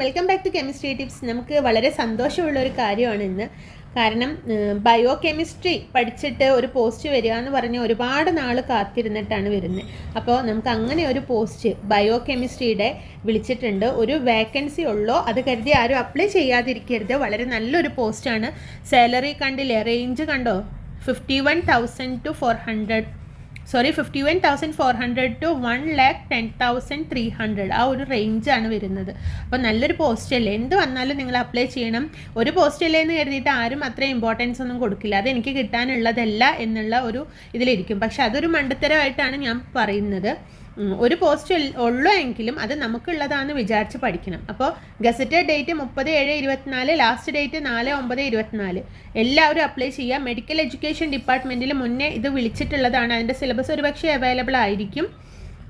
Welcome back to chemistry tips നമുക്ക് വളരെ സന്തോഷമുള്ള ഒരു കാര്യമാണ് ഇന്ന്. കാരണം ബയോ കെമിസ്ട്രി പഠിച്ചിട്ട് ഒരു പോസ്റ്റ് വരിക എന്ന് പറഞ്ഞ് ഒരുപാട് നാൾ കാത്തിരുന്നിട്ടാണ് വരുന്നത്. അപ്പോൾ നമുക്ക് അങ്ങനെ ഒരു പോസ്റ്റ് ബയോ കെമിസ്ട്രിയുടെ വിളിച്ചിട്ടുണ്ട്. ഒരു വേക്കൻസി ഉള്ളോ അത് കരുതി ആരും അപ്ലൈ ചെയ്യാതിരിക്കരുത്. വളരെ നല്ലൊരു പോസ്റ്റാണ് സാലറി കണ്ടില്ലേ? റേഞ്ച് കണ്ടോ? Fifty one thousand two four hundred sorry fifty one thousand four hundred two one lakh ten thousand three hundred ആ ഒരു റേഞ്ചാണ് വരുന്നത്. അപ്പോൾ നല്ലൊരു പോസ്റ്റ് അല്ലേ? എന്ത് വന്നാലും നിങ്ങൾ അപ്ലൈ ചെയ്യണം. ഒരു പോസ്റ്റ് അല്ലേ എന്ന് കരുതിയിട്ട് ആരും അത്ര ഇമ്പോർട്ടൻസ് ഒന്നും കൊടുക്കില്ല. അത് എനിക്ക് കിട്ടാനുള്ളതല്ല എന്നുള്ള ഒരു ഇതിലിരിക്കും. പക്ഷെ അതൊരു മണ്ടത്തരമായിട്ടാണ് ഞാൻ പറയുന്നത്. ഒരു പോസ്റ്റ് ഉള്ളൂ എങ്കിലും അത് നമുക്കുള്ളതാണെന്ന് വിചാരിച്ച് പഠിക്കണം. അപ്പോൾ ഗസറ്റഡ് ഡേറ്റ് മുപ്പത് ഏഴ് ഇരുപത്തിനാല് ലാസ്റ്റ് ഡേറ്റ് നാല് ഒമ്പത് ഇരുപത്തിനാല്. എല്ലാവരും അപ്ലൈ ചെയ്യുക. മെഡിക്കൽ എഡ്യൂക്കേഷൻ ഡിപ്പാർട്ട്മെന്റിൽ മുന്നേ ഇത് വിളിച്ചിട്ടുള്ളതാണ്. അതിന്റെ സിലബസ് ഒരുപക്ഷെ അവൈലബിൾ ആയിരിക്കും.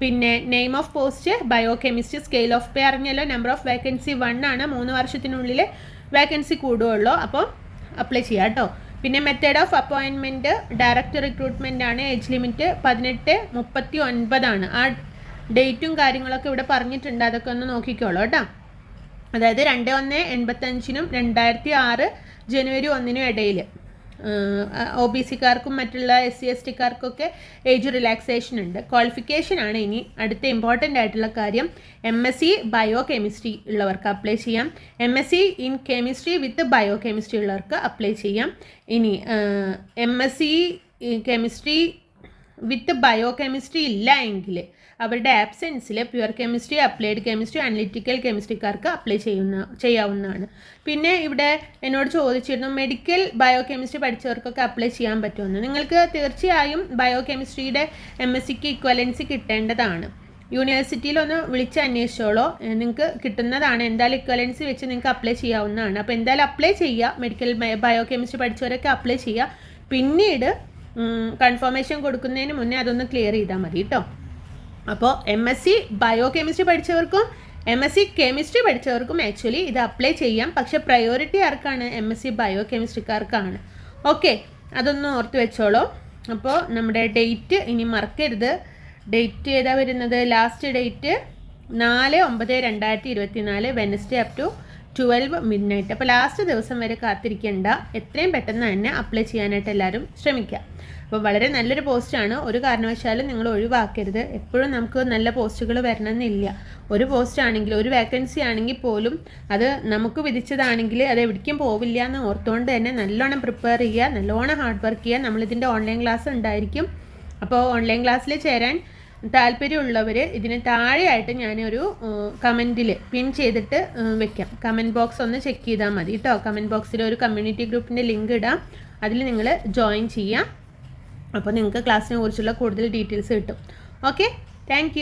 പിന്നെ name of post biochemistry scale of pay അറിഞ്ഞല്ലോ. Number of vacancy one ആണ്. മൂന്ന് വർഷത്തിനുള്ളിൽ വേക്കൻസി കൂടുകയുള്ളൂ. അപ്പോൾ അപ്ലൈ ചെയ്യാം കേട്ടോ പിന്നെ മെത്തേഡ് ഓഫ് അപ്പോയിൻമെന്റ് ഡയറക്റ്റ് റിക്രൂട്ട്മെന്റ് ആണ്. ഏജ് ലിമിറ്റ് പതിനെട്ട് മുപ്പത്തി ഒൻപതാണ് ആ ഡേറ്റും കാര്യങ്ങളൊക്കെ ഇവിടെ പറഞ്ഞിട്ടുണ്ട്. അതൊക്കെ ഒന്ന് നോക്കിക്കോളൂ കേട്ടോ. അതായത് രണ്ട് ഒന്ന് എൺപത്തഞ്ചിനും രണ്ടായിരത്തി ആറ് ജനുവരി ഒന്നിനും ഇടയിൽ ഒ ബി സിക്കാർക്കും മറ്റുള്ള എസ് സി എസ് ടിക്കാർക്കൊക്കെ ഏജ് റിലാക്സേഷൻ ഉണ്ട്. ക്വാളിഫിക്കേഷൻ ആണ് ഇനി അടുത്ത ഇമ്പോർട്ടന്റ് ആയിട്ടുള്ള കാര്യം. M S C bio chemistry ഉള്ളവർക്ക് അപ്ലൈ ചെയ്യാം. M S C in chemistry with biochemistry ഉള്ളവർക്ക് അപ്ലൈ ചെയ്യാം. ഇനി M S C chemistry with biochemistry ഇല്ല എങ്കിൽ അവരുടെ ആബ്സെൻസിൽ pure chemistry applied chemistry analytical കെമിസ്ട്രിക്കാർക്ക് apply ചെയ്യുന്ന ചെയ്യാവുന്നതാണ്. പിന്നെ ഇവിടെ എന്നോട് ചോദിച്ചിരുന്നു മെഡിക്കൽ ബയോ കെമിസ്ട്രി പഠിച്ചവർക്കൊക്കെ അപ്ലൈ ചെയ്യാൻ പറ്റുമെന്ന്. നിങ്ങൾക്ക് തീർച്ചയായും ബയോ കെമിസ്ട്രിയുടെ എം എസ് സിക്ക് ഇക്വലൻസി കിട്ടേണ്ടതാണ്. യൂണിവേഴ്സിറ്റിയിൽ ഒന്ന് വിളിച്ച് അന്വേഷിച്ചോളോ. നിങ്ങൾക്ക് കിട്ടുന്നതാണ്. എന്തായാലും ഇക്വലൻസി വെച്ച് നിങ്ങൾക്ക് അപ്ലൈ ചെയ്യാവുന്നതാണ്. അപ്പോൾ എന്തായാലും അപ്ലൈ ചെയ്യുക. മെഡിക്കൽ ബയോ കെമിസ്ട്രി പഠിച്ചവരൊക്കെ അപ്ലൈ ചെയ്യുക. പിന്നീട് കൺഫർമേഷൻ കൊടുക്കുന്നതിന് മുന്നേ അതൊന്ന് ക്ലിയർ ചെയ്താൽ മതി കേട്ടോ അപ്പോൾ M S C bio chemistry പഠിച്ചവർക്കും എം എസ് സി കെമിസ്ട്രി പഠിച്ചവർക്കും ആക്ച്വലി ഇത് അപ്ലൈ ചെയ്യാം. പക്ഷെ പ്രയോറിറ്റി ആർക്കാണ് എം എസ് സി ബയോ കെമിസ്ട്രിക്കാർക്കാണ് ഓക്കെ അതൊന്ന് ഓർത്ത് വെച്ചോളൂ. അപ്പോൾ നമ്മുടെ ഡേറ്റ് ഇനി മറക്കരുത്. ഡേറ്റ് ഏതാ വരുന്നത്? ലാസ്റ്റ് ഡേറ്റ് നാല് ഒമ്പത് രണ്ടായിരത്തി ഇരുപത്തി നാല് Wednesday up to twelve midnight അപ്പോൾ ലാസ്റ്റ് ദിവസം വരെ കാത്തിരിക്കേണ്ട. എത്രയും പെട്ടെന്ന് തന്നെ അപ്ലൈ ചെയ്യാനായിട്ട് എല്ലാവരും ശ്രമിക്കുക അപ്പോൾ വളരെ നല്ലൊരു പോസ്റ്റാണ് ഒരു കാരണവശാലും നിങ്ങൾ ഒഴിവാക്കരുത്. എപ്പോഴും നമുക്ക് നല്ല പോസ്റ്റുകൾ വരണമെന്നില്ല. ഒരു പോസ്റ്റ് ആണെങ്കിൽ ഒരു വേക്കൻസി ആണെങ്കിൽ പോലും അത് നമുക്ക് വിധിച്ചതാണെങ്കിൽ അത് എവിടേക്കും പോവില്ല എന്ന് ഓർത്തുകൊണ്ട് തന്നെ നല്ലോണം പ്രിപ്പയർ ചെയ്യുക. നല്ലോണം ഹാർഡ് വർക്ക് ചെയ്യുക. നമ്മളിതിന്റെ ഓൺലൈൻ ക്ലാസ് ഉണ്ടായിരിക്കും. അപ്പോൾ ഓൺലൈൻ ക്ലാസ്സിൽ ചേരാൻ താല്പര്യമുള്ളവർ ഇതിന് താഴെയായിട്ട് ഞാനൊരു കമന്റിൽ പിൻ ചെയ്തിട്ട് വെക്കാം. കമന്റ് ബോക്സ് ഒന്ന് ചെക്ക് ചെയ്താൽ മതി കേട്ടോ കമന്റ് ബോക്സിൽ ഒരു കമ്മ്യൂണിറ്റി ഗ്രൂപ്പിന്റെ ലിങ്ക് ഇടാം. അതിൽ നിങ്ങൾ ജോയിൻ ചെയ്യാം. അപ്പോൾ നിങ്ങൾക്ക് ക്ലാസ്സിനെ കുറിച്ചുള്ള കൂടുതൽ ഡീറ്റെയിൽസ് കിട്ടും. ഓക്കെ? താങ്ക്